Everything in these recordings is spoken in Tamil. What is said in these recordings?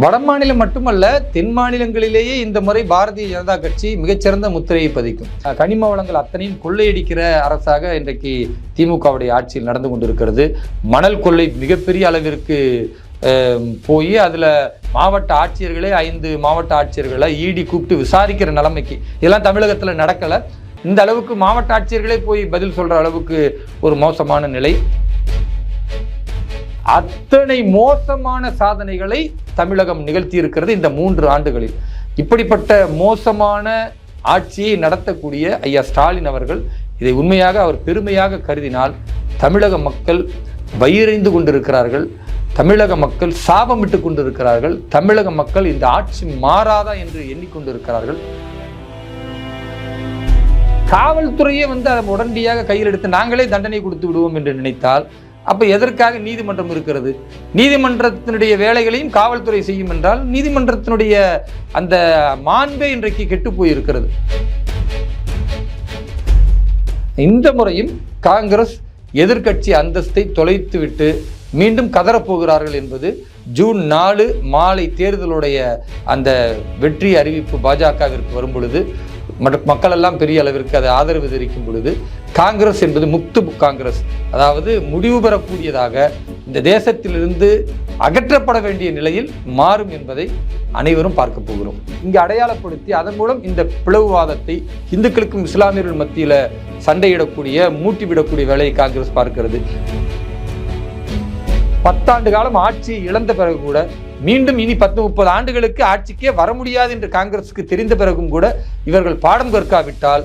வட மாநிலம் மட்டுமல்ல தென் மாநிலங்களிலேயே இந்த முறை பாரதிய ஜனதா கட்சி மிகச்சிறந்த முத்திரையை பதிக்கும். கனிம வளங்கள் அத்தனையும் கொள்ளையடிக்கிற அரசாக இன்றைக்கு திமுகவுடைய ஆட்சியில் நடந்து கொண்டிருக்கிறது. மணல் கொள்ளை மிகப்பெரிய அளவிற்கு போய் அதில் மாவட்ட ஆட்சியர்களே ஐந்து மாவட்ட ஆட்சியர்களை ஈடி கூப்பிட்டு விசாரிக்கிற நிலைமைக்கு. இதெல்லாம் தமிழகத்தில் நடக்கலை. இந்த அளவுக்கு மாவட்ட ஆட்சியர்களே போய் பதில் சொல்கிற அளவுக்கு ஒரு மோசமான நிலை. அத்தனை மோசமான சாதனைகளை தமிழகம் நிகழ்த்தி இருக்கிறது இந்த மூன்று ஆண்டுகளில். இப்படிப்பட்ட மோசமான ஆட்சியை நடத்தக்கூடிய ஐயா ஸ்டாலின் அவர்கள் இதை உண்மையாக அவர் பெருமையாக கருதினால் தமிழக மக்கள் வயிறைந்து கொண்டிருக்கிறார்கள். தமிழக மக்கள் சாபமிட்டு கொண்டிருக்கிறார்கள். தமிழக மக்கள் இந்த ஆட்சி மாறாதா என்று எண்ணிக்கொண்டிருக்கிறார்கள். காவல்துறையே வந்து அதை உடனடியாக கையில் எடுத்து நாங்களே தண்டனை கொடுத்து விடுவோம் என்று நினைத்தால் அப்போ எதற்காக நீதிமன்றம் இருக்கிறது? நீதிமன்றத்தினுடைய வேலைகளையும் காவல்துறை செய்யும் என்றால் நீதிமன்றத்தினுடைய அந்த மாண்பே இன்றைக்கு கெட்டு போயிருக்கிறது. இந்த முறையும் காங்கிரஸ் எதிர்கட்சி அந்தஸ்தை தொலைத்துவிட்டு மீண்டும் கதறப்போகிறார்கள் என்பது ஜூன் நாலு மாலை தேர்தலுடைய அந்த வெற்றி அறிவிப்பு பாஜகவிற்கு வரும் பொழுது மக்கள் எல்லாம் பெரிய அளவிற்கு அதை ஆதரவு தெரிவிக்கும் பொழுது காங்கிரஸ் என்பது முக்து காங்கிரஸ். அதாவது முடிவு பெறக்கூடியதாக இந்த தேசத்திலிருந்து அகற்றப்பட வேண்டிய நிலையில் மாறும் என்பதை அனைவரும் பார்க்க போகிறோம். இங்கு அடையாளப்படுத்தி அதன் மூலம் இந்த பிளவுவாதத்தை இந்துக்களுக்கும் இஸ்லாமியர்கள் மத்தியில் சண்டையிடக்கூடிய மூட்டிவிடக்கூடிய வேலையை காங்கிரஸ் பார்க்கிறது. பத்தாண்டு காலம் ஆட்சி இழந்த பிறகு கூட மீண்டும் இனி பத்து முப்பது ஆண்டுகளுக்கு ஆட்சிக்கே வர முடியாது என்று காங்கிரஸுக்கு தெரிந்த பிறகும் கூட இவர்கள் பாடம் கற்காவிட்டால்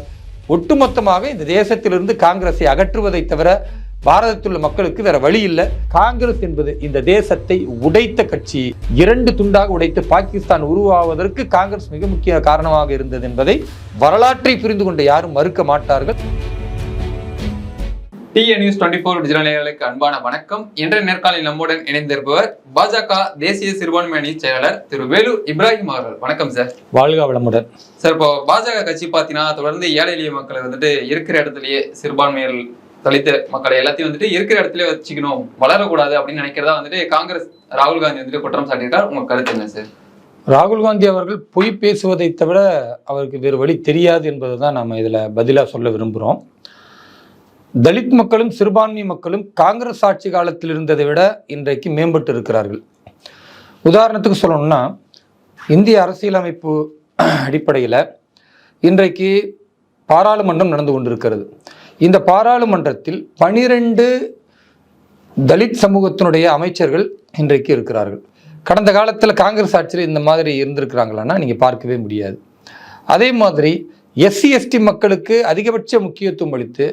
ஒட்டுமொத்தமாக இந்த தேசத்திலிருந்து காங்கிரஸை அகற்றுவதை தவிர பாரதத்தில் உள்ள மக்களுக்கு வேற வழி இல்லை. காங்கிரஸ் என்பது இந்த தேசத்தை உடைத்த கட்சி. இரண்டு துண்டாக உடைத்து பாகிஸ்தான் உருவாவதற்கு காங்கிரஸ் மிக முக்கிய காரணமாக இருந்தது என்பதை வரலாற்றை புரிந்து கொண்ட யாரும் மறுக்க மாட்டார்கள். DA news twenty four digital அன்பான வணக்கம். இன்றைய நேர்காணலில் நம்முடன் இணைந்திருப்பவர் பாஜக தேசிய சிறுபான்மை அணி செயலாளர் திரு வேலு இப்ராஹிம் அவர்கள். வணக்கம் சார் வாழ்க வளமுடன். சார் இப்போ பாஜக கட்சி பார்த்தீங்கன்னா தொடர்ந்து ஏழை எளிய மக்களை வந்துட்டு இருக்கிற இடத்துலயே சிறுபான்மையர் தலித்த மக்களை எல்லாத்தையும் வந்துட்டு இருக்கிற இடத்துலயே வச்சுக்கணும் வளரக்கூடாது அப்படின்னு நினைக்கிறதா வந்துட்டு காங்கிரஸ் ராகுல் காந்தி வந்துட்டு குற்றம் சாட்டியிருக்கார். உங்க கருத்து என்ன சார் ராகுல் காந்தி அவர்கள் பொய் பேசுவதை தவிர அவருக்கு வேறு வழி தெரியாது என்பதை தான் நம்ம இதில் பதிலாக சொல்ல விரும்புகிறோம் தலித் மக்களும் சிறுபான்மை மக்களும் காங்கிரஸ் ஆட்சி காலத்தில் இருந்ததை விட இன்றைக்கு மேம்பட்டு இருக்கிறார்கள். உதாரணத்துக்கு சொல்லணும்னா இந்திய அரசியலமைப்பு அடிப்படையில் இன்றைக்கு பாராளுமன்றம் நடந்து கொண்டிருக்கிறது. இந்த பாராளுமன்றத்தில் பனிரெண்டு தலித் சமூகத்தினுடைய அமைச்சர்கள் இன்றைக்கு இருக்கிறார்கள். கடந்த காலத்தில் காங்கிரஸ் ஆட்சியில் இந்த மாதிரி இருந்திருக்கிறாங்களான்னா நீங்கள் பார்க்கவே முடியாது. அதே மாதிரி எஸ்சி எஸ்டி மக்களுக்கு அதிகபட்ச முக்கியத்துவம் அளித்து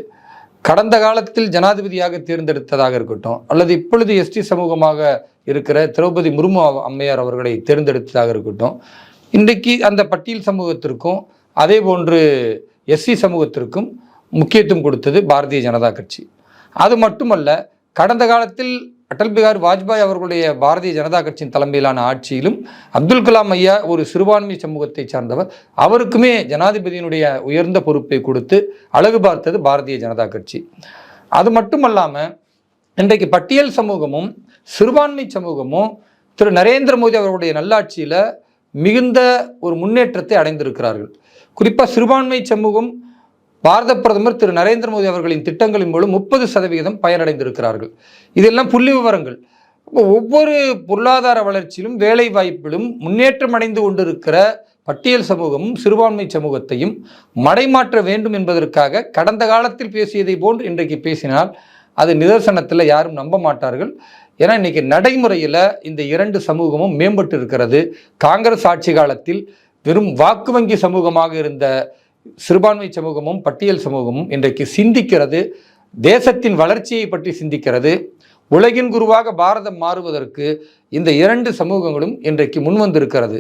கடந்த காலத்தில் ஜனாதிபதியாக தேர்ந்தெடுத்ததாக இருக்கட்டும் அல்லது இப்பொழுது எஸ்டி சமூகமாக இருக்கிற திரௌபதி முர்மு அம்மையார் அவர்களை தேர்ந்தெடுத்ததாக இருக்கட்டும் இன்றைக்கு அந்த பட்டியல் சமூகத்திற்கும் அதே போன்று எஸ்சி சமூகத்திற்கும் முக்கியத்துவம் கொடுத்தது பாரதிய ஜனதா கட்சி. அது மட்டுமல்ல கடந்த காலத்தில் அடல் பிகாரி வாஜ்பாய் அவர்களுடைய பாரதிய ஜனதா கட்சியின் தலைமையிலான ஆட்சியிலும் அப்துல் கலாம் ஐயா ஒரு சிறுபான்மை சமூகத்தை சார்ந்தவர். அவருக்குமே ஜனாதிபதியினுடைய உயர்ந்த பொறுப்பை கொடுத்து அழகு பார்த்தது பாரதிய ஜனதா கட்சி. அது மட்டுமல்லாமல் இன்றைக்கு பட்டியல் சமூகமும் சிறுபான்மை சமூகமும் திரு நரேந்திர மோடி அவர்களுடைய நல்லாட்சியில் மிகுந்த ஒரு முன்னேற்றத்தை அடைந்திருக்கிறார்கள். குறிப்பாக சிறுபான்மை சமூகம் பாரத பிரதமர் திரு நரேந்திர மோடி அவர்களின் திட்டங்களின் மூலம் முப்பது சதவிகிதம் பயனடைந்திருக்கிறார்கள். இதெல்லாம் புள்ளி விவரங்கள். ஒவ்வொரு பொருளாதார வளர்ச்சியிலும் வேலை வாய்ப்பிலும் முன்னேற்றம் அடைந்து கொண்டிருக்கிற பட்டியல் சமூகமும் சிறுபான்மை சமூகத்தையும் மடைமாற்ற வேண்டும் என்பதற்காக கடந்த காலத்தில் பேசியதை போன்று இன்றைக்கு பேசினால் அது நிதர்சனத்தில் யாரும் நம்ப மாட்டார்கள். ஏன்னா இன்னைக்கு நடைமுறையில் இந்த இரண்டு சமூகமும் மேம்பட்டு இருக்கிறது காங்கிரஸ் ஆட்சி காலத்தில் வெறும் வாக்கு வங்கி சமூகமாக இருந்த சிறுபான்மை சமூகமும் பட்டியல் சமூகமும் இன்றைக்கு சிந்திக்கிறது. தேசத்தின் வளர்ச்சியை பற்றி சிந்திக்கிறது. உலகின் குருவாக பாரதம் மாறுவதற்கு இந்த இரண்டு சமூகங்களும் இன்றைக்கு முன்வந்திருக்கிறது.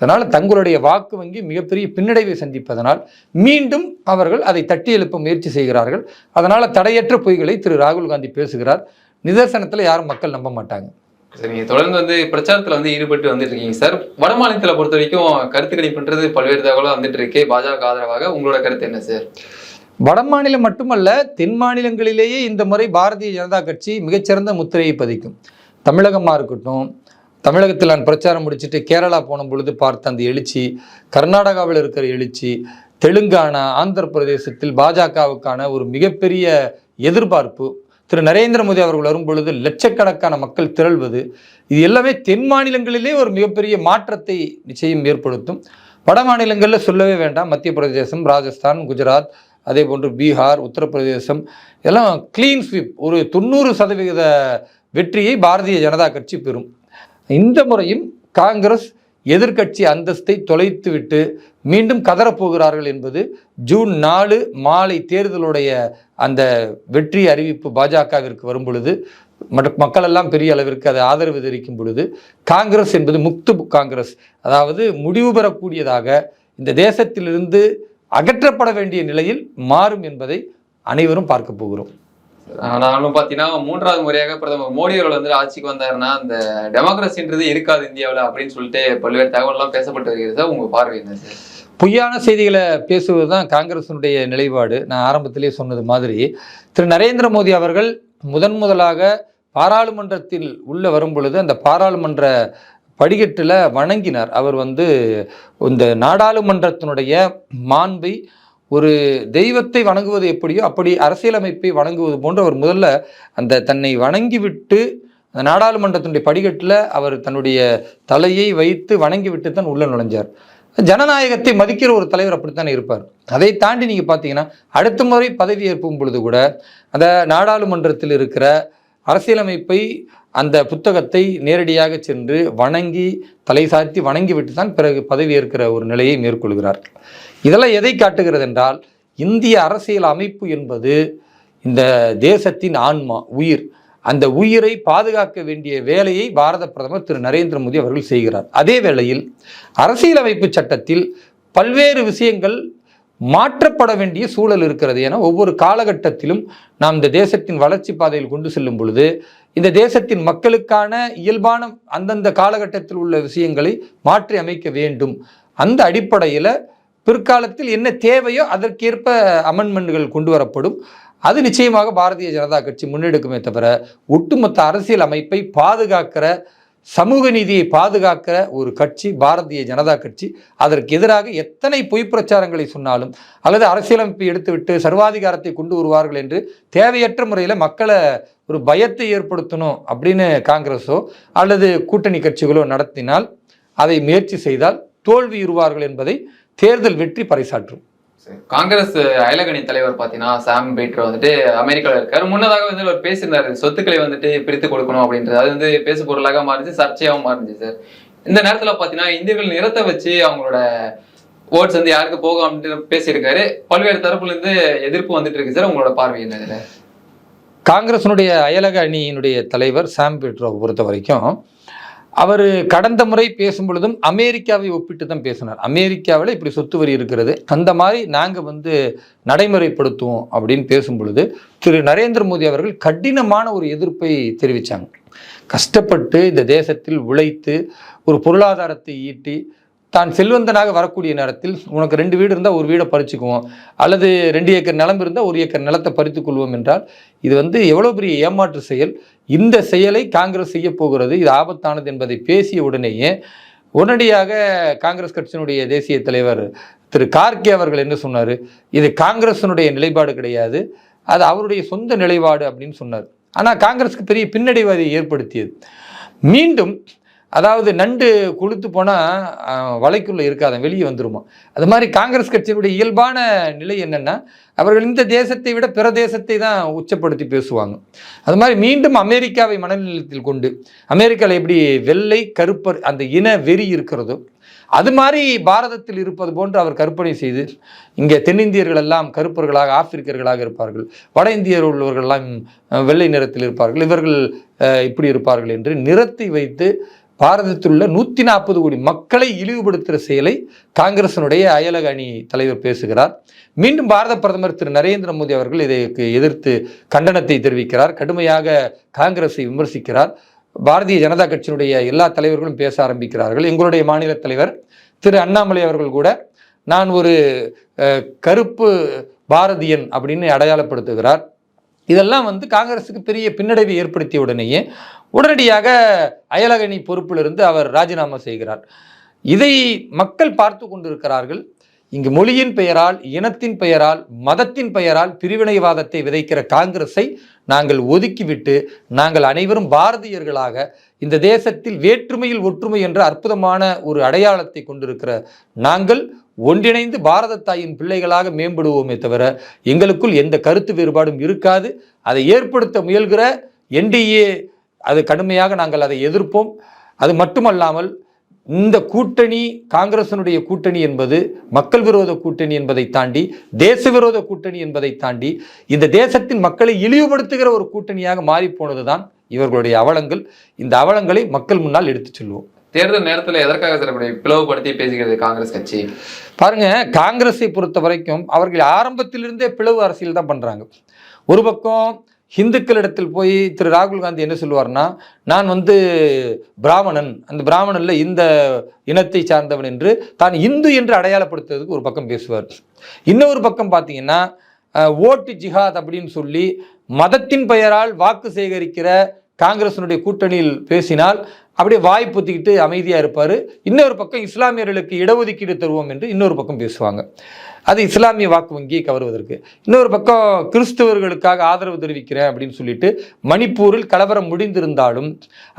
அதனால் தங்களுடைய வாக்கு வங்கி மிகப்பெரிய பின்னடைவை சந்திப்பதனால் மீண்டும் அவர்கள் அதை தட்டி எழுப்ப முயற்சி செய்கிறார்கள். அதனால் தடையற்ற பொய்களை திரு ராகுல் காந்தி பேசுகிறார். நிதர்சனத்தில் யாரும் மக்கள் நம்ப மாட்டாங்க. சரி தொடர்ந்து வந்து பிரச்சாரத்துல வந்து ஈடுபட்டு வந்துட்டு இருக்கீங்க சார். வட மாநிலத்துல பொறுத்த வரைக்கும் கருத்து கணிப்புன்றது பல்வேறு தகவலாக வந்துட்டு இருக்கு பாஜக ஆதரவாக உங்களோட கருத்து என்ன சார்? வட மாநிலம் மட்டுமல்ல தென் மாநிலங்களிலேயே இந்த முறை பாரதிய ஜனதா கட்சி மிகச்சிறந்த முத்திரையை பதிக்கும். தமிழகமாக இருக்கட்டும் தமிழகத்தில் நான் பிரச்சாரம் முடிச்சுட்டு கேரளா போன பொழுது பார்த்த அந்த எழுச்சி கர்நாடகாவில் இருக்கிற எழுச்சி தெலுங்கானா ஆந்திர பிரதேசத்தில் பாஜகவுக்கான ஒரு மிகப்பெரிய எதிர்பார்ப்பு திரு நரேந்திர மோடி அவர்கள் வரும் பொழுது லட்சக்கணக்கான மக்கள் திரள்வது இது எல்லாமே தென் மாநிலங்களிலே ஒரு மிகப்பெரிய மாற்றத்தை நிச்சயம் ஏற்படுத்தும். வட மாநிலங்களில் சொல்லவே வேண்டாம். மத்திய பிரதேசம் ராஜஸ்தான் குஜராத் அதே போன்று பீகார் உத்தரப்பிரதேசம் எல்லாம் கிளீன் ஸ்வீப் ஒரு தொண்ணூறு சதவிகித வெற்றியை பாரதிய ஜனதா கட்சி பெறும். இந்த முறையும் காங்கிரஸ் எதிர்க்கட்சி அந்தஸ்தை தொலைத்துவிட்டு மீண்டும் கதறப்போகிறார்கள் என்பது ஜூன் நாலு மாலை தேர்தலுடைய அந்த வெற்றி அறிவிப்பு பாஜகவிற்கு வரும் பொழுது மக்கள் எல்லாம் பெரிய அளவிற்கு அதை ஆதரவு தெரிவிக்கும் பொழுது காங்கிரஸ் என்பது முக்து காங்கிரஸ் அதாவது முடிவு பெறக்கூடியதாக இந்த தேசத்திலிருந்து அகற்றப்பட வேண்டிய நிலையில் மாறும் என்பதை அனைவரும் பார்க்க போகிறோம். ஆனாலும் பாத்தீங்கன்னா மூன்றாவது முறையாக பிரதமர் மோடி அவர்கள் வந்து ஆட்சிக்கு வந்தாருன்னா அந்த டெமோக்ரஸின்றது இருக்காது இந்தியாவில் அப்படின்னு சொல்லிட்டு பல்வேறு தகவல் எல்லாம் பேசப்பட்டு வருகிறது. சார் உங்க பார்வை என்ன சார்? பொய்யான செய்திகளை பேசுவது தான் காங்கிரசினுடைய நிலைப்பாடு. நான் ஆரம்பத்திலே சொன்னது மாதிரி. திரு நரேந்திர மோடி அவர்கள் முதன் முதலாக பாராளுமன்றத்தில் உள்ள வரும் பொழுது அந்த பாராளுமன்ற படிக்கட்டில் வணங்கினார். அவர் வந்து இந்த நாடாளுமன்றத்தினுடைய மாண்பை ஒரு தெய்வத்தை வணங்குவது எப்படியோ அப்படி அரசியலமைப்பை வணங்குவது போன்று அவர் முதல்ல அந்த தன்னை வணங்கிவிட்டு அந்த நாடாளுமன்றத்தினுடைய படிக்கட்டில் அவர் தன்னுடைய தலையை வைத்து வணங்கிவிட்டு தான் உள்ளே நுழைஞ்சார். ஜனநாயகத்தை மதிக்கிற ஒரு தலைவர் அப்படித்தான் இருப்பார். அதை தாண்டி நீங்கள் பார்த்தீங்கன்னா அடுத்த முறை பதவி ஏற்கும் பொழுது கூட அந்த நாடாளுமன்றத்தில் இருக்கிற அரசியலமைப்பை அந்த புத்தகத்தை நேரடியாக சென்று வணங்கி தலை சாத்தி வணங்கி விட்டு தான் பிறகு பதவி ஏற்கிற ஒரு நிலையை மேற்கொள்கிறார் இதெல்லாம் எதை காட்டுகிறது என்றால் இந்திய அரசியல் அமைப்பு என்பது இந்த தேசத்தின் ஆன்மா உயிர். அந்த உயிரை பாதுகாக்க வேண்டிய வேலையை பாரத பிரதமர் திரு நரேந்திர மோடி அவர்கள் செய்கிறார். அதே வேளையில் அரசியலமைப்பு சட்டத்தில் பல்வேறு விஷயங்கள் மாற்றப்பட வேண்டிய சூழல் இருக்கிறது என ஒவ்வொரு காலகட்டத்திலும் நாம் இந்த தேசத்தின் வளர்ச்சி பாதையில் கொண்டு செல்லும் பொழுது இந்த தேசத்தின் மக்களுக்கான இயல்பான அந்தந்த காலகட்டத்தில் உள்ள விஷயங்களை மாற்றி அமைக்க வேண்டும். அந்த அடிப்படையில் பிற்காலத்தில் என்ன தேவையோ அதற்கேற்ப அமெண்ட்மெண்ட்கள் கொண்டு வரப்படும். அது நிச்சயமாக பாரதிய ஜனதா கட்சி முன்னெடுக்குமே தவிர ஒட்டுமொத்த அரசியல் அமைப்பை பாதுகாக்கிற சமூக நீதியை பாதுகாக்கிற ஒரு கட்சி பாரதிய ஜனதா கட்சி. அதற்கு எதிராக எத்தனை பொய் பிரச்சாரங்களை சொன்னாலும் அல்லது அரசியலமைப்பை எடுத்துவிட்டு சர்வாதிகாரத்தை கொண்டு வருவார்கள் என்று தேவையற்ற முறையில் மக்களை ஒரு பயத்தை ஏற்படுத்தணும் அப்படின்னு காங்கிரஸோ அல்லது கூட்டணி கட்சிகளோ நடத்தினால் அதை முயற்சி செய்தால் தோல்வியுறுவார்கள் என்பதை தேர்தல் வெற்றி பறைசாற்றும். காங்கிரஸ் அயலகணி தலைவர் பாத்தீங்கன்னா சாம் பீட்ரு வந்துட்டு அமெரிக்காவில் இருக்காரு. முன்னதாக வந்து அவர் பேசியிருந்தாரு சொத்துக்களை வந்துட்டு பிரித்து கொடுக்கணும் அப்படின்றது. அது வந்து பேசு பொருளாக மாறிச்சு சர்ச்சையாகவும் மாறிச்சு சார். இந்த நேரத்தில் பார்த்தீங்கன்னா இந்தியர்கள் நிறத்தை வச்சு அவங்களோட ஓட்ஸ் வந்து யாருக்கு போகும் அப்படின்னு பேசியிருக்காரு. பல்வேறு தரப்புலேருந்து எதிர்ப்பு வந்துட்டு இருக்கு சார். உங்களோட பார்வை என்ன இதுல காங்கிரஸினுடைய அயலக அணியினுடைய தலைவர் சாம் பீட்ரோவை பொறுத்த வரைக்கும் அவர் கடந்த முறை பேசும் பொழுதும் அமெரிக்காவை ஒப்பிட்டு தான் பேசினார். அமெரிக்காவில் இப்படி சொத்து வரி இருக்கிறது. அந்த மாதிரி நாங்கள் வந்து நடைமுறைப்படுத்துவோம் அப்படின்னு பேசும் பொழுது திரு நரேந்திர மோடி அவர்கள் கடினமான ஒரு எதிர்ப்பை தெரிவித்தாங்க கஷ்டப்பட்டு இந்த தேசத்தில் உழைத்து ஒரு பொருளாதாரத்தை ஈட்டி தான் செல்வந்தனாக வரக்கூடிய நேரத்தில் உனக்கு ரெண்டு வீடு இருந்தால் ஒரு வீடை பறிச்சுக்குவோம். அல்லது ரெண்டு ஏக்கர் நிலம் இருந்தால் ஒரு ஏக்கர் நிலத்தை பறித்து கொள்வோம் என்றால் இது வந்து எவ்வளோ பெரிய ஏமாற்று செயல். இந்த செயலை காங்கிரஸ் செய்ய போகிறது. இது ஆபத்தானது என்பதை பேசிய உடனேயே உடனடியாக காங்கிரஸ் கட்சியினுடைய தேசிய தலைவர் திரு கார்கே அவர்கள் என்ன சொன்னார்? இது காங்கிரஸினுடைய நிலைப்பாடு கிடையாது. அது அவருடைய சொந்த நிலைப்பாடு அப்படின்னு சொன்னார். ஆனால் காங்கிரஸுக்கு பெரிய பின்னடைவு அதை ஏற்படுத்தியது. மீண்டும் அதாவது நண்டு கொளுத்து போனால் வலைக்குள்ளே இருக்காத வெளியே வந்துருமா. அது மாதிரி காங்கிரஸ் கட்சியினுடைய இயல்பான நிலை என்னென்னா அவர்கள் இந்த தேசத்தை விட பிற தேசத்தை தான் உச்சப்படுத்தி பேசுவாங்க. அது மாதிரி மீண்டும் அமெரிக்காவை மனநிலையத்தில் கொண்டு அமெரிக்காவில் எப்படி வெள்ளை கருப்பர் அந்த இன வெறி இருக்கிறதோ அது மாதிரி பாரதத்தில் இருப்பது போன்று அவர் கற்பனை செய்து இங்கே தென்னிந்தியர்கள் எல்லாம் கருப்பர்களாக ஆப்பிரிக்கர்களாக இருப்பார்கள். வட இந்தியர் உள்ளவர்கள்லாம் வெள்ளை நிறத்தில் இருப்பார்கள். இவர்கள் இப்படி இருப்பார்கள் என்று நிறத்தை வைத்து பாரதத்தில் உள்ள நூற்றி நாற்பது கோடி மக்களை இழிவுபடுத்துகிற செயலை காங்கிரசனுடைய அயலக அணி தலைவர் பேசுகிறார். மீண்டும் பாரத பிரதமர் திரு நரேந்திர மோடி அவர்கள் இதற்கு எதிர்த்து கண்டனத்தை தெரிவிக்கிறார். கடுமையாக காங்கிரஸை விமர்சிக்கிறார். பாரதிய ஜனதா கட்சியினுடைய எல்லா தலைவர்களும் பேச ஆரம்பிக்கிறார்கள். எங்களுடைய மாநில தலைவர் திரு அண்ணாமலை அவர்கள் கூட நான் ஒரு கருப்பு பாரதியன் அப்படின்னு அடையாளப்படுத்துகிறார். இதெல்லாம் வந்து காங்கிரஸுக்கு பெரிய பின்னடைவை ஏற்படுத்திய உடனேயே உடனடியாக அயலகணி பொறுப்பிலிருந்து அவர் ராஜினாமா செய்கிறார். இதை மக்கள் பார்த்து கொண்டிருக்கிறார்கள். இங்கு மொழியின் பெயரால் இனத்தின் பெயரால் மதத்தின் பெயரால் பிரிவினைவாதத்தை விதைக்கிற காங்கிரஸை நாங்கள் ஒதுக்கிவிட்டு நாங்கள் அனைவரும் பாரதியர்களாக இந்த தேசத்தில் வேற்றுமையில் ஒற்றுமை என்ற அற்புதமான ஒரு அடையாளத்தை கொண்டிருக்கிற நாங்கள் ஒன்றிணைந்து பாரத தாயின் பிள்ளைகளாக மேம்படுவோமே தவிர எங்களுக்குள் எந்த கருத்து வேறுபாடும் இருக்காது. அதை ஏற்படுத்த முயல்கிற என்டிஏ அது கடுமையாக நாங்கள் அதை எதிர்ப்போம். அது மட்டுமல்லாமல் இந்த கூட்டணி காங்கிரசினுடைய கூட்டணி என்பது மக்கள் விரோத கூட்டணி என்பதை தாண்டி தேச விரோத கூட்டணி என்பதை தாண்டி இந்த தேசத்தின் மக்களை இழிவுபடுத்துகிற ஒரு கூட்டணியாக மாறிப்போனதுதான் இவர்களுடைய அவலங்கள். இந்த அவலங்களை மக்கள் முன்னால் எடுத்துச் சொல்லுவோம் தேர்தல் நேரத்துல எதற்காக சார் பிளவுபடுத்தி பேசுகிறது காங்கிரஸ் கட்சி? பாருங்க காங்கிரஸை பொறுத்த வரைக்கும் அவர்கள் ஆரம்பத்திலிருந்தே பிளவு அரசியல் தான் பண்றாங்க. ஒரு பக்கம் இந்துக்களிடத்தில் போய் திரு ராகுல் காந்தி என்ன சொல்லுவார்னா நான் வந்து பிராமணன். அந்த பிராமணனில் இந்த இனத்தை சார்ந்தவன் என்று தான் இந்து என்று அடையாளப்படுத்துறதுக்கு ஒரு பக்கம் பேசுவார். இன்னொரு பக்கம் பார்த்தீங்கன்னா ஓட்டு ஜிஹாத் அப்படின்னு சொல்லி மதத்தின் பெயரால் வாக்கு சேகரிக்கிற காங்கிரசினுடைய கூட்டணியில் பேசினால் அப்படியே வாய் பொத்திக்கிட்டு அமைதியாக இருப்பார். இன்னொரு பக்கம் இஸ்லாமியர்களுக்கு இடஒதுக்கீடு தருவோம் என்று இன்னொரு பக்கம் பேசுவாங்க. அது இஸ்லாமிய வாக்கு வங்கியை கவருவதற்கு. இன்னொரு பக்கம் கிறிஸ்தவர்களுக்காக ஆதரவு தெரிவிக்கிறேன் அப்படின்னு சொல்லிட்டு மணிப்பூரில் கலவரம் முடிந்திருந்தாலும்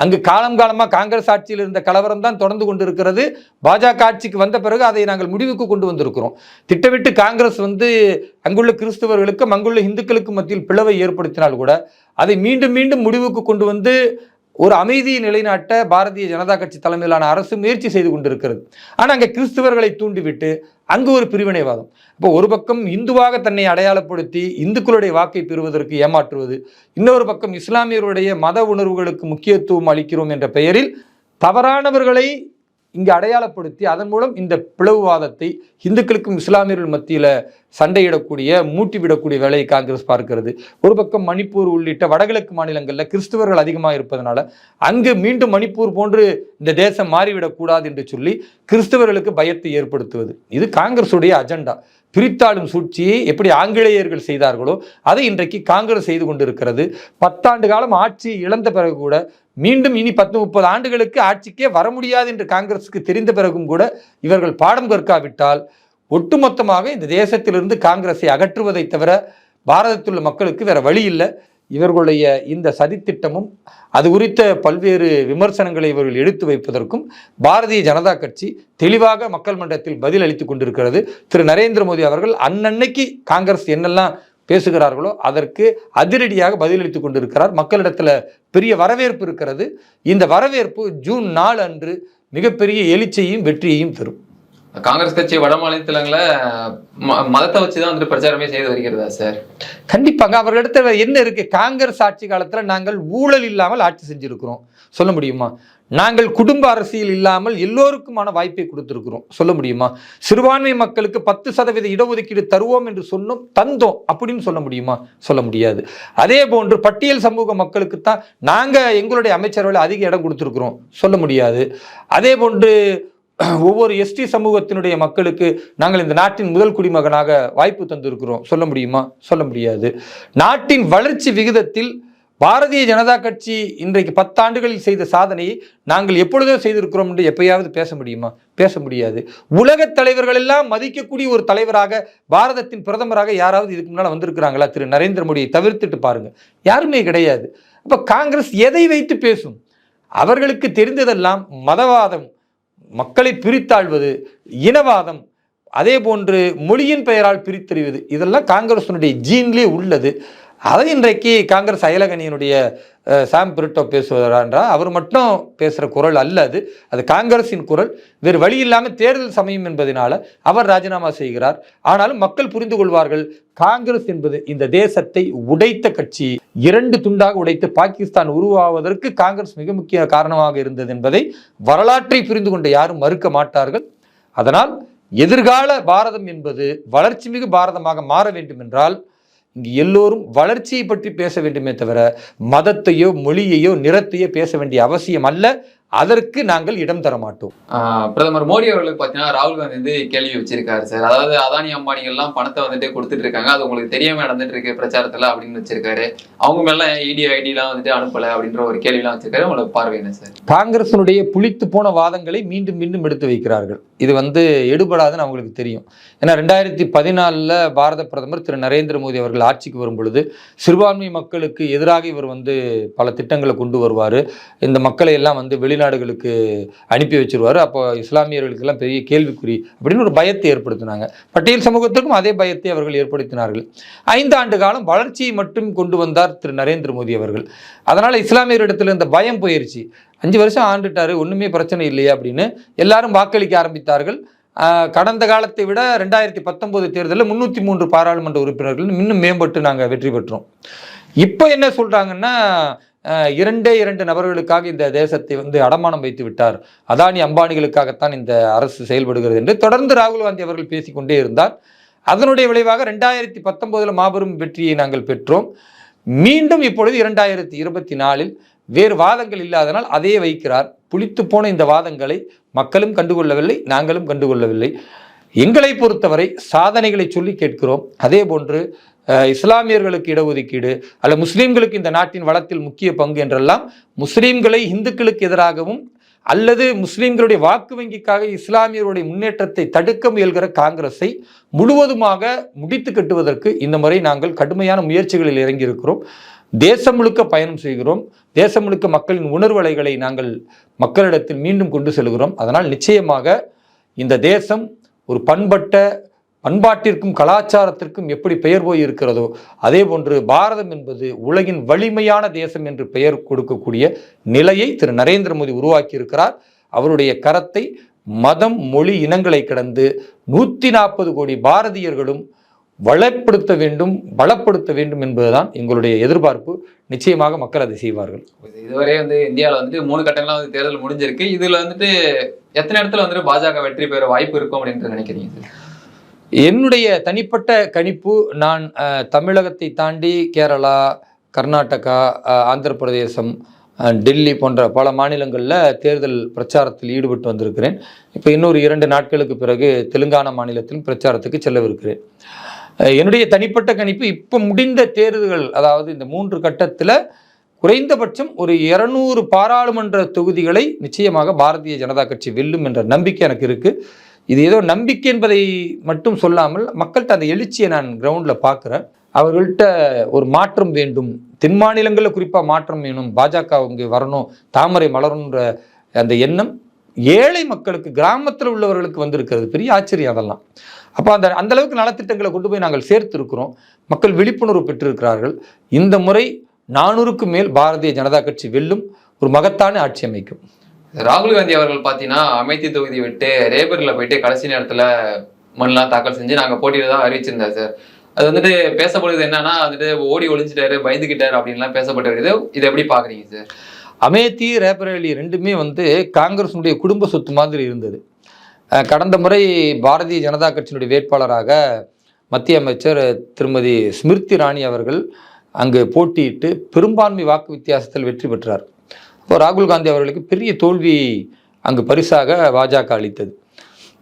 அங்கு காலம் காலமாக காங்கிரஸ் ஆட்சியில் இருந்த கலவரம் தான் தொடர்ந்து கொண்டிருக்கிறது. பாஜக ஆட்சிக்கு வந்த பிறகு அதை நாங்கள் முடிவுக்கு கொண்டு வந்திருக்கிறோம். திட்டமிட்டு காங்கிரஸ் வந்து அங்குள்ள கிறிஸ்தவர்களுக்கும் அங்குள்ள இந்துக்களுக்கும் மத்தியில் பிளவை ஏற்படுத்தினால் கூட அதை மீண்டும் மீண்டும் முடிவுக்கு கொண்டு வந்து ஒரு அமைதியை நிலைநாட்ட பாரதிய ஜனதா கட்சி தலைமையிலான அரசு முயற்சி செய்து கொண்டிருக்கிறது. ஆனால் அங்கே கிறிஸ்தவர்களை தூண்டிவிட்டு அங்கு ஒரு பிரிவினைவாதம். இப்போ ஒரு பக்கம் இந்துவாக தன்னை அடையாளப்படுத்தி இந்துக்களுடைய வாக்கை பெறுவதற்கு ஏமாற்றுவது இன்னொரு பக்கம் இஸ்லாமியருடைய மத உணர்வுகளுக்கு முக்கியத்துவம் அளிக்கிறோம் என்ற பெயரில் தவறானவர்களை இங்கு அடையாளப்படுத்தி அதன் மூலம் இந்த பிளவுவாதத்தை இந்துக்களுக்கும் இஸ்லாமியர்கள் மத்தியில் சண்டையிடக்கூடிய மூட்டிவிடக்கூடிய வேலையை காங்கிரஸ் பார்க்கிறது. ஒரு பக்கம் மணிப்பூர் உள்ளிட்ட வடகிழக்கு மாநிலங்களில் கிறிஸ்தவர்கள் அதிகமாக இருப்பதனால அங்கு மீண்டும் மணிப்பூர் போன்று இந்த தேசம் மாறிவிடக்கூடாது என்று சொல்லி கிறிஸ்தவர்களுக்கு பயத்தை ஏற்படுத்துவது. இது காங்கிரஸுடைய அஜெண்டா. பிரித்தாளும் சூழ்ச்சியை எப்படி ஆங்கிலேயர்கள் செய்தார்களோ அதை இன்றைக்கு காங்கிரஸ் செய்து கொண்டிருக்கிறது. பத்தாண்டு காலம் ஆட்சி இழந்த பிறகு கூட மீண்டும் இனி பத்து முப்பது ஆண்டுகளுக்கு ஆட்சிக்கே வர முடியாது என்று காங்கிரஸுக்கு தெரிந்த பிறகும் கூட இவர்கள் பாடம் கற்காவிட்டால் ஒட்டுமொத்தமாக இந்த தேசத்திலிருந்து காங்கிரஸை அகற்றுவதை தவிர பாரதத்தில் உள்ள மக்களுக்கு வேற வழி இல்லை. இவர்களுடைய இந்த சதித்திட்டமும் அது குறித்த பல்வேறு விமர்சனங்களை இவர்கள் எடுத்து வைப்பதற்கும் பாரதிய ஜனதா கட்சி தெளிவாக மக்கள் மன்றத்தில் பதில் அளித்துக் கொண்டிருக்கிறது. திரு. நரேந்திர மோடி அவர்கள் அன்னன்னைக்கு காங்கிரஸ் என்னெல்லாம் பேசுகிறார்களோ அதற்கு அதிரடியாக பதிலளித்துக் கொண்டிருக்கிறார். மக்களிடத்தில் பெரிய வரவேற்பு இருக்கிறது. இந்த வரவேற்பு ஜூன் நாலு அன்று மிகப்பெரிய எழுச்சியையும் வெற்றியையும் தரும். காங்கிரஸ் கட்சி வட மாநிலங்கள மதத்தை வச்சுதான் வந்து பிரச்சாரமே செய்து வருகிறதா சார்? கண்டிப்பாங்க. அவர்களிடத்துல என்ன இருக்கு? காங்கிரஸ் ஆட்சி காலத்துல நாங்கள் ஊழல் இல்லாமல் ஆட்சி செஞ்சிருக்கிறோம். சொல்ல முடியுமா? நாங்கள் குடும்ப அரசியல் இல்லாமல் எல்லோருக்குமான வாய்ப்பை கொடுத்திருக்கிறோம். சொல்ல முடியுமா? சிறுபான்மை மக்களுக்கு பத்து சதவீத இடஒதுக்கீடு தருவோம் என்று சொன்னோம் தந்தோம். அப்படின்னு சொல்ல முடியுமா? சொல்ல முடியாது. அதே போன்று பட்டியல் சமூக மக்களுக்கு தான் நாங்க எங்களுடைய அமைச்சரவையில் அதிக இடம் கொடுத்துருக்குறோம். சொல்ல முடியாது. அதே போன்று ஒவ்வொரு எஸ்டி சமூகத்தினுடைய மக்களுக்கு நாங்கள் இந்த நாட்டின் முதல் குடிமகனாக வாய்ப்பு தந்திருக்கிறோம். சொல்ல முடியுமா? சொல்ல முடியாது. நாட்டின் வளர்ச்சி விகிதத்தில் பாரதிய ஜனதா கட்சி இன்றைக்கு பத்தாண்டுகளில் செய்த சாதனையை நாங்கள் எப்பொழுதோ செய்திருக்கிறோம் என்று எப்பயாவது பேச முடியுமா? பேச முடியாது. உலகத் தலைவர்கள் எல்லாம் மதிக்கக்கூடிய ஒரு தலைவராக பாரதத்தின் பிரதமராக யாராவது இதுக்கு முன்னால் வந்திருக்கிறாங்களா? திரு. நரேந்திர மோடியை தவிர்த்துட்டு பாருங்க. யாருமே கிடையாது. அப்போ காங்கிரஸ் எதை வைத்து பேசும்? அவர்களுக்கு தெரிந்ததெல்லாம் மதவாதம். மக்களை பிரித்தாழ்வது இனவாதம் அதே போன்று மொழியின் பெயரால் பிரித்தறிவது இதெல்லாம் காங்கிரஸினுடைய ஜீன்லேயே உள்ளது. அதை இன்றைக்கு காங்கிரஸ் அயலகணியினுடைய சாம் பிரிட்டோ பேசுவதான்றா அவர் மட்டும் பேசுகிற குரல் அல்ல அது. அது காங்கிரஸின் குரல். வேறு வழி இல்லாமல் தேர்தல் சமயம் என்பதனால அவர் ராஜினாமா செய்கிறார். ஆனாலும் மக்கள் புரிந்து கொள்வார்கள் காங்கிரஸ் என்பது இந்த தேசத்தை உடைத்த கட்சி. இரண்டு துண்டாக உடைத்து பாகிஸ்தான் உருவாவதற்கு காங்கிரஸ் மிக முக்கிய காரணமாக இருந்தது என்பதை வரலாற்றை புரிந்து கொண்ட யாரும் மறுக்க மாட்டார்கள். அதனால் எதிர்கால பாரதம் என்பது வளர்ச்சிமிகு பாரதமாக மாற வேண்டும் என்றால் இங்கு எல்லோரும் வளர்ச்சியை பற்றி பேச வேண்டுமே தவிர மதத்தையோ மொழியையோ நிறத்தையோ பேச வேண்டிய அவசியம் அல்ல. அதற்கு நாங்கள் இடம் தர மாட்டோம். பிரதமர் மோடி அவர்களுக்கு பாத்தீங்கன்னா ராகுல் காந்தி வந்து கேள்வி வச்சிருக்காரு சார். அதாவது அதானி அம்பானிகள் எல்லாம் பணத்தை வந்துட்டு கொடுத்துட்டு இருக்காங்க அது உங்களுக்கு தெரியாம நடந்துட்டு இருக்கு பிரச்சாரத்துல அப்படின்னு வச்சிருக்காரு. அவங்க மேல இடி ஐடி எல்லாம் வந்துட்டு அனுப்பல அப்படின்ற ஒரு கேள்வி எல்லாம் வச்சிருக்காரு. உங்களுக்கு பார்வை என்ன சார்? காங்கிரசினுடைய புளித்து போன வாதங்களை மீண்டும் மீண்டும் எடுத்து வைக்கிறார்கள். இது வந்து எடுபடாதுன்னு அவங்களுக்கு தெரியும். ஏன்னா ரெண்டாயிரத்தி பதினாலில் பாரத பிரதமர் திரு. நரேந்திர மோடி அவர்கள் ஆட்சிக்கு வரும் பொழுது சிறுபான்மை மக்களுக்கு எதிராக இவர் வந்து பல திட்டங்களை கொண்டு வருவார். இந்த மக்களை எல்லாம் வந்து வெளிநாடுகளுக்கு அனுப்பி வச்சிருவார். அப்போ இஸ்லாமியர்களுக்கெல்லாம் பெரிய கேள்விக்குறி அப்படின்னு ஒரு பயத்தை ஏற்படுத்தினாங்க. பட்டியல் சமூகத்திற்கும் அதே பயத்தை அவர்கள் ஏற்படுத்தினார்கள். ஐந்து ஆண்டு காலம் வளர்ச்சியை மட்டும் கொண்டு வந்தார் திரு. நரேந்திர மோடி அவர்கள். அதனால் இஸ்லாமியரிடத்தில் இந்த பயம் போயிருச்சு. அஞ்சு வருஷம் ஆண்டுட்டார் ஒன்றுமே பிரச்சனை இல்லையா அப்படின்னு எல்லாரும் வாக்களிக்க ஆரம்பித்தார்கள். கடந்த காலத்தை விட ரெண்டாயிரத்தி பத்தொம்போது தேர்தலில் முன்னூற்றி மூன்று பாராளுமன்ற உறுப்பினர்கள் இன்னும் மேம்பட்டு நாங்கள் வெற்றி பெற்றோம். இப்போ என்ன சொல்கிறாங்கன்னா இரண்டே இரண்டு நபர்களுக்காக இந்த தேசத்தை வந்து அடமானம் வைத்து விட்டார். அதானி அம்பானிகளுக்காகத்தான் இந்த அரசு செயல்படுகிறது என்று தொடர்ந்து ராகுல் காந்தி அவர்கள் பேசிக்கொண்டே இருந்தார். அதனுடைய விளைவாக ரெண்டாயிரத்தி பத்தொம்போதில் மாபெரும் வெற்றியை நாங்கள் பெற்றோம். மீண்டும் இப்பொழுது இரண்டாயிரத்தி இருபத்தி நாலில் வேறு வாதங்கள் இல்லாதனால் அதையே வைக்கிறார். புளித்து போன இந்த வாதங்களை மக்களும் கண்டுகொள்ளவில்லை நாங்களும் கண்டுகொள்ளவில்லை. எங்களை பொறுத்தவரை சாதனைகளை சொல்லி கேட்கிறோம். அதே போன்று இஸ்லாமியர்களுக்கு இடஒதுக்கீடு அல்ல முஸ்லீம்களுக்கு இந்த நாட்டின் வளத்தில் முக்கிய பங்கு என்றெல்லாம் முஸ்லீம்களை இந்துக்களுக்கு எதிராகவும் அல்லது முஸ்லீம்களுடைய வாக்கு வங்கிக்காக இஸ்லாமியருடைய முன்னேற்றத்தை தடுக்க முயல்கிற காங்கிரஸை முழுவதுமாக முடித்து கட்டுவதற்கு இந்த முறை நாங்கள் கடுமையான முயற்சிகளில் இறங்கியிருக்கிறோம். தேசம் முழுக்க பயணம் செய்கிறோம். தேசம் முழுக்க மக்களின் உணர்வலைகளை நாங்கள் மக்களிடத்தில் மீண்டும் கொண்டு செல்கிறோம். அதனால் நிச்சயமாக இந்த தேசம் ஒரு பண்பட்ட பண்பாட்டிற்கும் கலாச்சாரத்திற்கும் எப்படி பெயர் போய் இருக்கிறதோ அதே போன்று பாரதம் என்பது உலகின் வலிமையான தேசம் என்று பெயர் கொடுக்கக்கூடிய நிலையை திரு நரேந்திர மோடி உருவாக்கியிருக்கிறார். அவருடைய கரத்தை மதம் மொழி இனங்களை கடந்து நூற்றி நாற்பது கோடி பாரதியர்களும் வளப்படுத்த வேண்டும் பலப்படுத்த வேண்டும் என்பதுதான் எங்களுடைய எதிர்பார்ப்பு. நிச்சயமாக மக்கள் அதை செய்வார்கள். இதுவரை வந்து இந்தியாவில் வந்துட்டு மூணு கட்டங்களா வந்து தேர்தல் முடிஞ்சிருக்கு. இதுல வந்துட்டு எத்தனை இடத்துல வந்துட்டு பாஜக வெற்றி பெற வாய்ப்பு இருக்கும் அப்படின்னு நினைக்கிறீங்க என்னுடைய தனிப்பட்ட கணிப்பு நான் தமிழகத்தை தாண்டி கேரளா கர்நாடகா ஆந்திர பிரதேசம் டெல்லி போன்ற பல மாநிலங்களில் தேர்தல் பிரச்சாரத்தில் ஈடுபட்டு வந்திருக்கிறேன். இப்போ இன்னொரு இரண்டு நாட்களுக்கு பிறகு தெலுங்கானா மாநிலத்திலும் பிரச்சாரத்துக்கு செல்லவிருக்கிறேன். என்னுடைய தனிப்பட்ட கணிப்பு இப்போ முடிந்த தேர்தல்கள் அதாவது இந்த மூன்று கட்டத்தில் குறைந்தபட்சம் ஒரு இருநூறு பாராளுமன்ற தொகுதிகளை நிச்சயமாக பாரதிய ஜனதா கட்சி வெல்லும் என்ற நம்பிக்கை எனக்கு இருக்குது இது ஏதோ நம்பிக்கை என்பதை மட்டும் சொல்லாமல் மக்கள்கிட்ட அந்த எழுச்சியை நான் கிரவுண்டில் பார்க்குறேன். அவர்கள்ட்ட ஒரு மாற்றம் வேண்டும். தென் மாநிலங்களில் குறிப்பாக மாற்றம் வேணும். பாஜக இங்கே வரணும். தாமரை மலரணுன்ற அந்த எண்ணம். ஏழை மக்களுக்கு கிராமத்தில் உள்ளவர்களுக்கு வந்திருக்கிறது. பெரிய ஆச்சரியம் அதெல்லாம். அப்போ அந்த அந்த அளவுக்கு நலத்திட்டங்களை கொண்டு போய் நாங்கள் சேர்த்திருக்கிறோம். மக்கள் விழிப்புணர்வு பெற்றிருக்கிறார்கள். இந்த முறை நானூறுக்கு மேல் பாரதிய ஜனதா கட்சி வெல்லும் ஒரு மகத்தான ஆட்சி அமைக்கும். ராகுல் காந்தி அவர்கள் பார்த்தீங்கன்னா அமைதி தொகுதி விட்டு ரேபர்ல போயிட்டு கடைசி நேரத்துல மனுலாம் தாக்கல் செஞ்சு நாங்க போட்டியில தான் அறிவிச்சிருந்தார் சார். அது வந்துட்டு பேசப்படுவது என்னன்னா வந்துட்டு ஓடி ஒளிஞ்சிட்டாரு பயந்துகிட்டாரு அப்படின்லாம் பேசப்பட்டு வருது இதை எப்படி பார்க்குறீங்க சார்? அமேத்தி ரேபரேலி ரெண்டுமே வந்து காங்கிரஸினுடைய குடும்ப சொத்து மாதிரி இருந்தது. கடந்த முறை பாரதிய ஜனதா கட்சியினுடைய வேட்பாளராக மத்திய அமைச்சர் திருமதி ஸ்மிருதி ராணி அவர்கள் அங்கு போட்டியிட்டு பெரும்பான்மை வாக்கு வித்தியாசத்தில் வெற்றி பெற்றார். அப்போ ராகுல் காந்தி அவர்களுக்கு பெரிய தோல்வி அங்கு பரிசாக பாஜக அளித்தது.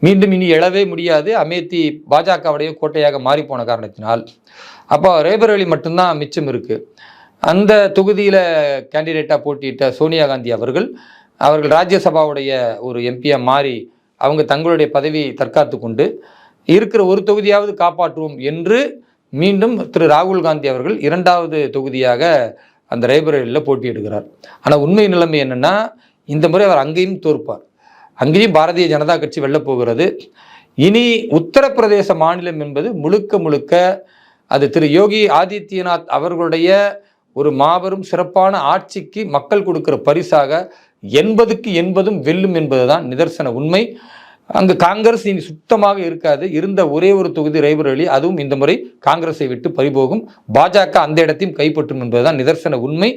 மீண்டும் இனி எழவே முடியாது. அமேத்தி பாஜகவுடைய கோட்டையாக மாறிப்போன காரணத்தினால். அப்போ ரேபரேலி மட்டும்தான் மிச்சம் இருக்குது அந்த தொகுதியில் கேண்டிடேட்டாக போட்டியிட்ட சோனியா காந்தி அவர்கள் அவர்கள் ராஜ்யசபாவுடைய ஒரு எம்பியாக மாறி அவங்க தங்களுடைய பதவியை தற்காத்து கொண்டு இருக்கிற ஒரு தொகுதியாவது காப்பாற்றுவோம் என்று மீண்டும் திரு. ராகுல் காந்தி அவர்கள் இரண்டாவது தொகுதியாக அந்த ரேபரேலியில் போட்டியிடுகிறார். ஆனால் உண்மை நிலைமை என்னென்னா இந்த முறை அவர் அங்கேயும் தோற்பார். அங்கேயும் பாரதிய ஜனதா கட்சி வெல்லப் போகிறது. இனி உத்தரப்பிரதேச மாநிலம் என்பது முழுக்க முழுக்க அது திரு. யோகி ஆதித்யநாத் அவர்களுடைய ஒரு மாபெரும் சிறப்பான ஆட்சிக்கு மக்கள் கொடுக்கிற பரிசாக எண்பதுக்கு எண்பதும் வெல்லும் என்பதுதான் நிதர்சன உண்மை. அங்கு காங்கிரஸ் இனி சுத்தமாக இருக்காது. இருந்த ஒரே ஒரு தொகுதி ரேபரேலி அதுவும் இந்த முறை காங்கிரஸை விட்டு பறிபோகும். பாஜக அந்த இடத்தையும் கைப்பற்றும் என்பதுதான் நிதர்சன உண்மை.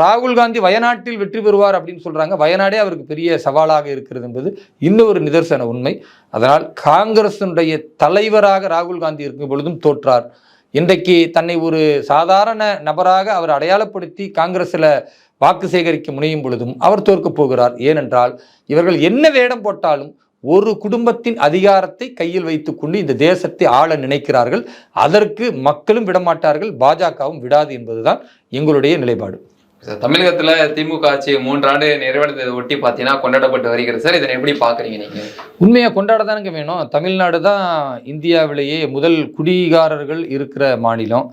ராகுல் காந்தி வயநாட்டில் வெற்றி பெறுவார் அப்படின்னு சொல்கிறாங்க வயநாடே அவருக்கு பெரிய சவாலாக இருக்கிறது என்பது இன்னொரு நிதர்சன உண்மை. அதனால் காங்கிரசினுடைய தலைவராக ராகுல் காந்தி இருக்கும் பொழுதும் தோற்றார். இன்றைக்கு தன்னை ஒரு சாதாரண நபராக அவர் அடையாளப்படுத்தி காங்கிரஸில் வாக்கு சேகரிக்க முனையும் பொழுதும் அவர் தோற்கப் போகிறார். ஏனென்றால் இவர்கள் என்ன வேடம் போட்டாலும் ஒரு குடும்பத்தின் அதிகாரத்தை கையில் வைத்துக்கொண்டு இந்த தேசத்தை ஆள நினைக்கிறார்கள். அதற்கு மக்களும் விடமாட்டார்கள். பாஜகவும் விடாது என்பதுதான் எங்களுடைய நிலைப்பாடு. சார் தமிழகத்தில் திமுக ஆட்சி மூன்றாண்டு நிறைவடைந்ததை ஒட்டி பார்த்தீங்கன்னா கொண்டாடப்பட்டு வருகிறது. சார் இதனை எப்படி பார்க்குறீங்க நீங்கள் உண்மையாக கொண்டாட தானுங்க வேணும். தமிழ்நாடு தான் இந்தியாவிலேயே முதல் குடிகாரர்கள் இருக்கிற மாநிலம்.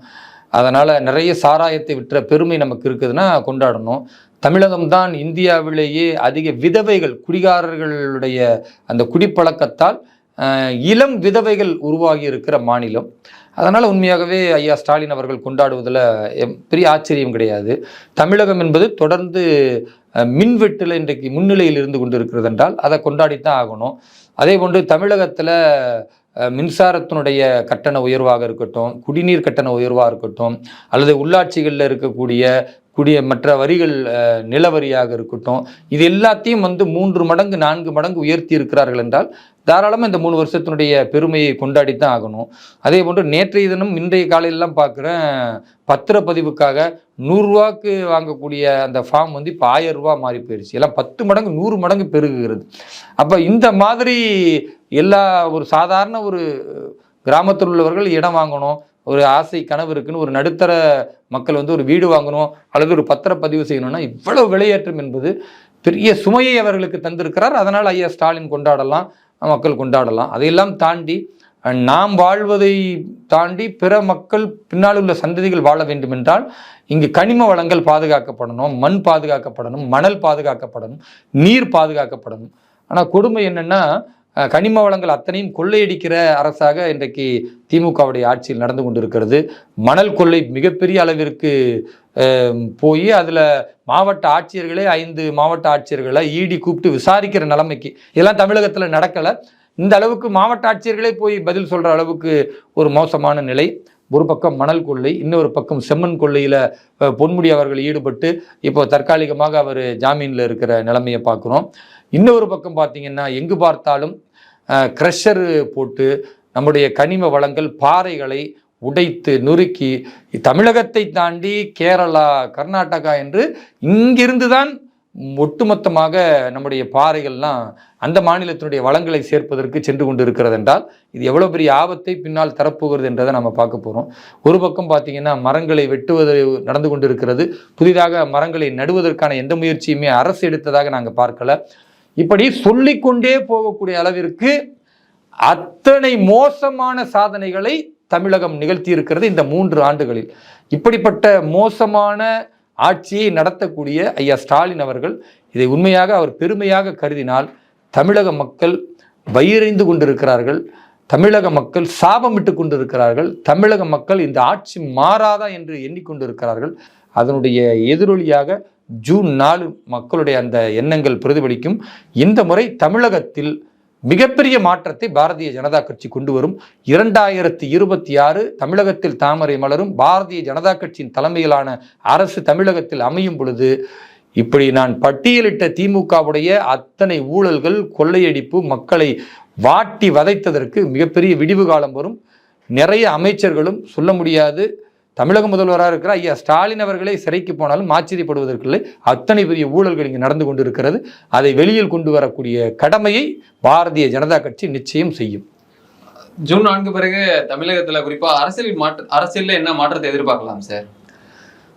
அதனால் நிறைய சாராயத்தை விற்ற பெருமை நமக்கு இருக்குதுன்னா கொண்டாடணும். தமிழகம் தான் இந்தியாவிலேயே அதிக விதவைகள் குடிகாரர்களுடைய அந்த குடிப்பழக்கத்தால் இளம் விதவைகள் உருவாகி இருக்கிற மாநிலம். அதனால் உண்மையாகவே ஐயா ஸ்டாலின் அவர்கள் கொண்டாடுவதில் பெரிய ஆச்சரியம் கிடையாது. தமிழகம் என்பது தொடர்ந்து மின்வெட்டில் இன்றைக்கு முன்னிலையில் இருந்து கொண்டு இருக்கிறது என்றால் அதை கொண்டாடித்தான் ஆகணும். அதே போன்று தமிழகத்தில் மின்சாரத்தினுடைய கட்டண உயர்வாக இருக்கட்டும் குடிநீர் கட்டண உயர்வாக இருக்கட்டும் அல்லது உள்ளாட்சிகளில் இருக்கக்கூடிய கூடிய மற்ற வரிகள் நிலவரியாக இருக்கட்டும் இது எல்லாத்தையும் வந்து மூன்று மடங்கு நான்கு மடங்கு உயர்த்தி இருக்கிறார்கள் என்றால் தாராளமாக இந்த மூணு வருஷத்தினுடைய பெருமையை கொண்டாடித்தான் ஆகணும். அதே போன்று நேற்றைய தினம் இன்றைய காலையிலலாம் பார்க்குறேன் பத்திரப்பதிவுக்காக நூறுரூவாக்கு வாங்கக்கூடிய அந்த ஃபார்ம் வந்து இப்போ ஆயிரம் ரூபா மாறி போயிடுச்சு எல்லாம் பத்து மடங்கு நூறு மடங்கு பெருகுகிறது. அப்போ இந்த மாதிரி எல்லா ஒரு சாதாரண ஒரு கிராமத்தில் உள்ளவர்கள் இடம் வாங்கணும் ஒரு ஆசை கனவு இருக்குன்னு ஒரு நடுத்தர மக்கள் வந்து ஒரு வீடு வாங்கணும் அல்லது ஒரு பத்திரப்பதிவு செய்யணும்னா இவ்வளவு விலையேற்றம் என்பது பெரிய சுமையை அவர்களுக்கு தந்திருக்கிறார். அதனால் ஐயா ஸ்டாலின் கொண்டாடலாம். மக்கள் கொண்டாடலாம். அதையெல்லாம் தாண்டி நாம் வாழ்வதை தாண்டி பிற மக்கள் பின்னால் உள்ள சந்ததிகள் வாழ வேண்டும் என்றால் இங்கு கனிம வளங்கள் பாதுகாக்கப்படணும் மண் பாதுகாக்கப்படணும் மணல் பாதுகாக்கப்படணும் நீர் பாதுகாக்கப்படணும். ஆனால் கொடுமை என்னென்னா கனிம வளங்கள் அத்தனையும் கொள்ளையடிக்கிற அரசாக இன்றைக்கு திமுகவுடைய ஆட்சியில் நடந்து கொண்டிருக்கிறது. மணல் கொள்ளை மிகப்பெரிய அளவிற்கு போய் அதில் மாவட்ட ஆட்சியர்களே ஐந்து மாவட்ட ஆட்சியர்களை ஈடி கூப்பிட்டு விசாரிக்கிற நிலைமைக்கு இதெல்லாம் தமிழகத்தில் நடக்கலை. இந்த அளவுக்கு மாவட்ட ஆட்சியர்களே போய் பதில் சொல்கிற அளவுக்கு ஒரு மோசமான நிலை. ஒரு பக்கம் மணல் கொள்ளை இன்னொரு பக்கம் செம்மண் கொள்ளையில் பொன்முடி அவர்கள் ஈடுபட்டு இப்போ தற்காலிகமாக அவர் ஜாமீனில் இருக்கிற நிலைமையை பார்க்குறோம். இன்னொரு பக்கம் பார்த்தீங்கன்னா எங்கு பார்த்தாலும் க்ரஷர் போட்டு நம்முடைய கனிம வளங்கள் பாறைகளை உடைத்து நொறுக்கி தமிழகத்தை தாண்டி கேரளா கர்நாடகா என்று இங்கிருந்து தான் ஒட்டுமொத்தமாக நம்முடைய பாறைகள்லாம் அந்த மாநிலத்தினுடைய வளங்களை சேர்ப்பதற்கு சென்று கொண்டு இருக்கிறது என்றால் இது எவ்வளோ பெரிய ஆபத்தை பின்னால் தரப்போகிறது என்றதை நம்ம பார்க்க போகிறோம் ஒரு பக்கம் பார்த்தீங்கன்னா மரங்களை வெட்டுவது நடந்து கொண்டிருக்கிறது. புதிதாக மரங்களை நடுவதற்கான எந்த முயற்சியுமே அரசு எடுத்ததாக நாங்கள் பார்க்கல. இப்படி சொல்லிக்கொண்டே போகக்கூடிய அளவிற்கு அத்தனை மோசமான சாதனைகளை தமிழகம் நிகழ்த்தி இருக்கிறது இந்த மூன்று ஆண்டுகளில். இப்படிப்பட்ட மோசமான ஆட்சியை நடத்தக்கூடிய ஐயா ஸ்டாலின் அவர்கள் இதை உண்மையாக அவர் பெருமையாக கருதினால் தமிழக மக்கள் வயிறைந்து கொண்டிருக்கிறார்கள் தமிழக மக்கள் சாபமிட்டு கொண்டிருக்கிறார்கள் தமிழக மக்கள் இந்த ஆட்சி மாறாதா என்று எண்ணிக்கொண்டிருக்கிறார்கள். அதனுடைய எதிரொலியாக ஜூன் நாலு மக்களுடைய அந்த எண்ணங்கள் பிரதிபலிக்கும். இந்த முறை தமிழகத்தில் மிகப்பெரிய மாற்றத்தை பாரதிய ஜனதா கட்சி கொண்டு வரும். இரண்டாயிரத்தி இருபத்தி ஆறு தமிழகத்தில் தாமரை மலரும் பாரதிய ஜனதா கட்சியின் தலைமையிலான அரசு தமிழகத்தில் அமையும் பொழுது இப்படி நான் பட்டியலிட்ட திமுகவுடைய அத்தனை ஊழல்கள் கொள்ளையடிப்பு மக்களை வாட்டி வதைத்ததற்கு மிகப்பெரிய விடிவு காலம் வரும். நிறைய அமைச்சர்களும் சொல்ல முடியாது. தமிழக முதல்வராக இருக்கிற ஐயா ஸ்டாலின் அவர்களே சிறைக்கு போனாலும் ஆச்சரியப்படுவதற்கில்லை. அத்தனை பெரிய ஊழல்கள் இங்கு நடந்து கொண்டிருக்கிறது. அதை வெளியில் கொண்டு வரக்கூடிய கடமையை பாரதிய ஜனதா கட்சி நிச்சயம் செய்யும். ஜூன் நான்கு பிறகு தமிழகத்துல குறிப்பா அரசியல் மாற்ற அரசியல்ல என்ன மாற்றத்தை எதிர்பார்க்கலாம் சார்?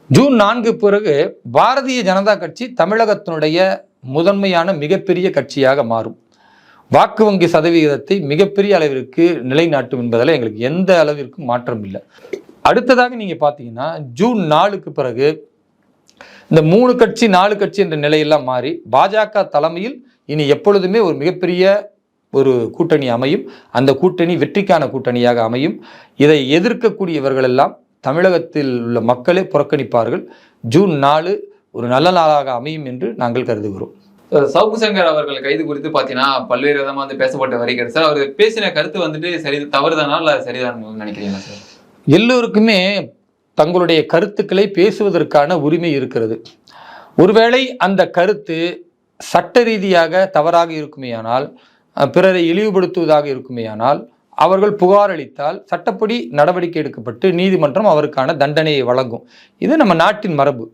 ஜூன் நான்கு பிறகு பாரதிய ஜனதா கட்சி தமிழகத்தினுடைய முதன்மையான மிகப்பெரிய கட்சியாக மாறும். வாக்கு வங்கி சதவிகிதத்தை மிகப்பெரிய அளவிற்கு நிலைநாட்டும் என்பதில் எங்களுக்கு எந்த அளவிற்கும் மாற்றம் இல்லை அடுத்ததாக நீங்கள் பார்த்தீங்கன்னா ஜூன் நாலுக்கு பிறகு இந்த மூணு கட்சி நாலு கட்சி என்ற நிலையெல்லாம் மாறி பாஜக தலைமையில் இனி எப்பொழுதுமே ஒரு மிகப்பெரிய ஒரு கூட்டணி அமையும். அந்த கூட்டணி வெற்றிக்கான கூட்டணியாக அமையும். இதை எதிர்க்கக்கூடியவர்கள் எல்லாம் தமிழகத்தில் உள்ள மக்களே புறக்கணிப்பார்கள். ஜூன் நாலு ஒரு நல்ல நாளாக அமையும் என்று நாங்கள் கருதுகிறோம். சவுக்கு சங்கர் அவர்கள் கைது குறித்து பார்த்தீங்கன்னா பல்வேறு விதமாக வந்து பேசப்பட்டு வருகிறது சார் அவர் பேசின கருத்து வந்துட்டு சரி தவறுதானா இல்லை சரிதான் நினைக்கிறீங்களா சார்? எல்லோருக்குமே தங்களுடைய கருத்துக்களை பேசுவதற்கான உரிமை இருக்கிறது. ஒருவேளை அந்த கருத்து சட்ட ரீதியாக தவறாக இருக்குமேயானால் பிறரை இழிவுபடுத்துவதாக இருக்குமேயானால் அவர்கள் புகார் அளித்தால் சட்டப்படி நடவடிக்கை எடுக்கப்பட்டு நீதிமன்றம் அவருக்கான தண்டனையை வழங்கும். இது நம்ம நாட்டின் மரபு.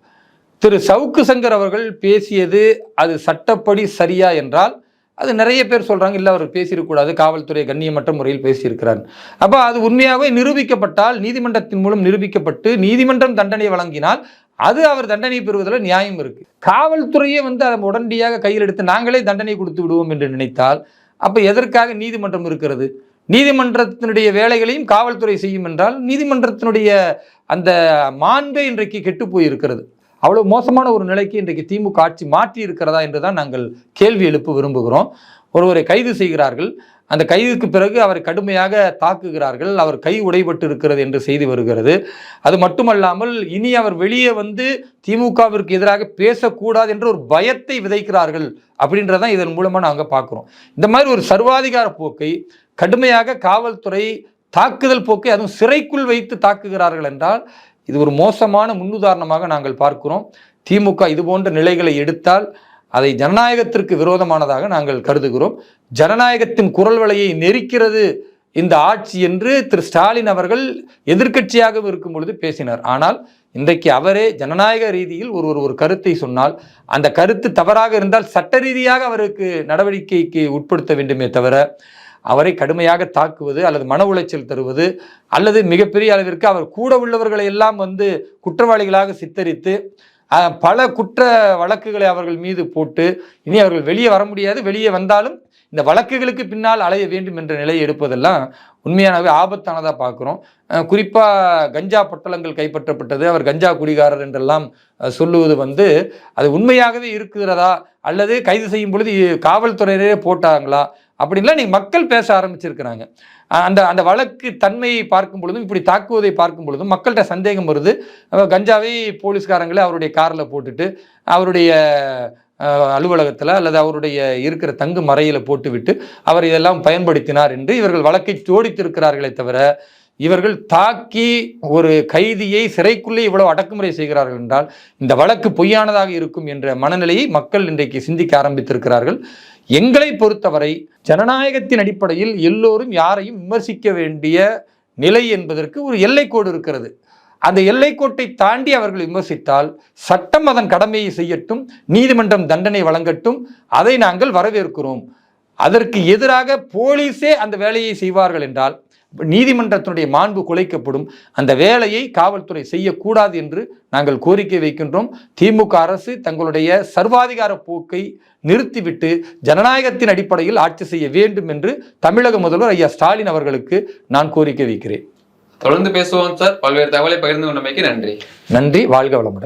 திரு சவுக்கு சங்கர் அவர்கள் பேசியது அது சட்டப்படி சரியா என்றால் அது நிறைய பேர் சொல்கிறாங்க இல்லை அவர் பேசியிருக்கக்கூடாது காவல்துறை கண்ணியமற்ற முறையில் பேசியிருக்கிறார். அப்போ அது உண்மையாகவே நிரூபிக்கப்பட்டால் நீதிமன்றத்தின் மூலம் நிரூபிக்கப்பட்டு நீதிமன்றம் தண்டனை வழங்கினால் அது அவர் தண்டனை பெறுவதில் நியாயம் இருக்குது காவல்துறையே வந்து அதை உடனடியாக கையில் எடுத்து நாங்களே தண்டனை கொடுத்து விடுவோம் என்று நினைத்தால் அப்போ எதற்காக நீதிமன்றம் இருக்கிறது? நீதிமன்றத்தினுடைய வேலைகளையும் காவல்துறை செய்யும் என்றால் நீதிமன்றத்தினுடைய அந்த மாண்பே இன்றைக்கு கெட்டு போயிருக்கிறது. அவ்வளவு மோசமான ஒரு நிலைக்கு இன்றைக்கு திமுக ஆட்சி மாற்றி இருக்கிறதா என்று தான் நாங்கள் கேள்வி எழுப்ப விரும்புகிறோம். ஒருவரை கைது செய்கிறார்கள். அந்த கைதுக்கு பிறகு அவரை கடுமையாக தாக்குகிறார்கள். அவர் கை உடைபட்டு இருக்கிறது என்று செய்தி வருகிறது. அது மட்டுமல்லாமல் இனி அவர் வெளியே வந்து திமுகவிற்கு எதிராக பேசக்கூடாது என்ற ஒரு பயத்தை விதைக்கிறார்கள் அப்படின்றதான் இதன் மூலமாக நாங்கள் பார்க்குறோம். இந்த மாதிரி ஒரு சர்வாதிகார போக்கை கடுமையாக காவல்துறை தாக்குதல் போக்கை அதுவும் சிறைக்குள் வைத்து தாக்குகிறார்கள் என்றால் இது ஒரு மோசமான முன்னுதாரணமாக நாங்கள் பார்க்கிறோம். திமுக இது போன்ற நிலைகளை எடுத்தால் அதை ஜனநாயகத்திற்கு விரோதமானதாக நாங்கள் கருதுகிறோம். ஜனநாயகத்தின் குரல் வலையை நெரிக்கிறது இந்த ஆட்சி என்று திரு ஸ்டாலின் அவர்கள் எதிர்க்கட்சியாகவும் இருக்கும் பொழுது பேசினார். ஆனால் இன்றைக்கு அவரே ஜனநாயக ரீதியில் ஒரு ஒரு ஒரு கருத்தை சொன்னால் அந்த கருத்து தவறாக இருந்தால் சட்ட ரீதியாக அவருக்கு நடவடிக்கைக்கு உட்படுத்த வேண்டுமே தவிர அவரை கடுமையாக தாக்குவது அல்லது மன உளைச்சல் தருவது அல்லது மிகப்பெரிய அளவிற்கு அவர் கூட உள்ளவர்களை எல்லாம் வந்து குற்றவாளிகளாக சித்தரித்து பல குற்ற வழக்குகளை அவர்கள் மீது போட்டு இனி அவர்கள் வெளியே வர முடியாது. வெளியே வந்தாலும் இந்த வழக்குகளுக்கு பின்னால் அலைய வேண்டும் என்ற நிலையை எடுப்பதெல்லாம் உண்மையானவே ஆபத்தானதாக பார்க்குறோம். குறிப்பாக கஞ்சா பொட்டலங்கள் கைப்பற்றப்பட்டது அவர் கஞ்சா குடிகாரர் என்றெல்லாம் சொல்லுவது வந்து அது உண்மையாகவே இருக்கிறதா அல்லது கைது செய்யும் பொழுது காவல்துறையினரே போட்டாங்களா? அப்படின்லாம் நீ மக்கள் பேச ஆரம்பிச்சிருக்கிறாங்க. அந்த அந்த வழக்கு தன்மையை பார்க்கும் பொழுதும் இப்படி தாக்குவதை பார்க்கும் பொழுதும் மக்கள்கிட்ட சந்தேகம் வருது. கஞ்சாவை போலீஸ்காரங்களே அவருடைய காரில் போட்டுட்டு அவருடைய அலுவலகத்தில் அல்லது அவருடைய இருக்கிற தங்கு மறையில் போட்டுவிட்டு அவர் இதெல்லாம் பயன்படுத்தினார் என்று இவர்கள் வழக்கை ஜோடித்திருக்கிறார்களே தவிர இவர்கள் தாக்கி ஒரு கைதியை சிறைக்குள்ளே இவ்வளவு அடக்குமுறை செய்கிறார்கள் என்றால் இந்த வழக்கு பொய்யானதாக இருக்கும் என்ற மனநிலையை மக்கள் இன்றைக்கு சிந்திக்க ஆரம்பித்திருக்கிறார்கள். எங்களை பொறுத்தவரை ஜனநாயகத்தின் அடிப்படையில் எல்லோரும் யாரையும் விமர்சிக்க வேண்டிய நிலை என்பதற்கு ஒரு எல்லைக்கோடு இருக்கிறது. அந்த எல்லைக்கோட்டை தாண்டி அவர்கள் விமர்சித்தால் சட்டம் அதன் கடமையை செய்யட்டும் நீதிமன்றம் தண்டனை வழங்கட்டும் அதை நாங்கள் வரவேற்கிறோம். அதற்கு எதிராக போலீஸே அந்த வேலையை செய்வார்கள் என்றால் நீதிமன்றத்தினுடைய மாண்பு குலைக்கப்படும். அந்த வேலையை காவல்துறை செய்யக்கூடாது என்று நாங்கள் கோரிக்கை வைக்கின்றோம். திமுக அரசு தங்களுடைய சர்வாதிகார போக்கை நிறுத்திவிட்டு ஜனநாயகத்தின் அடிப்படையில் ஆட்சி செய்ய வேண்டும் என்று தமிழக முதல்வர் ஐயா ஸ்டாலின் அவர்களுக்கு நான் கோரிக்கை வைக்கிறேன். தொடர்ந்து பேசுவோம் சார். பல்வேறு தகவலை பகிர்ந்து கொண்டமைக்கு நன்றி. நன்றி. வாழ்க வளமுடன்.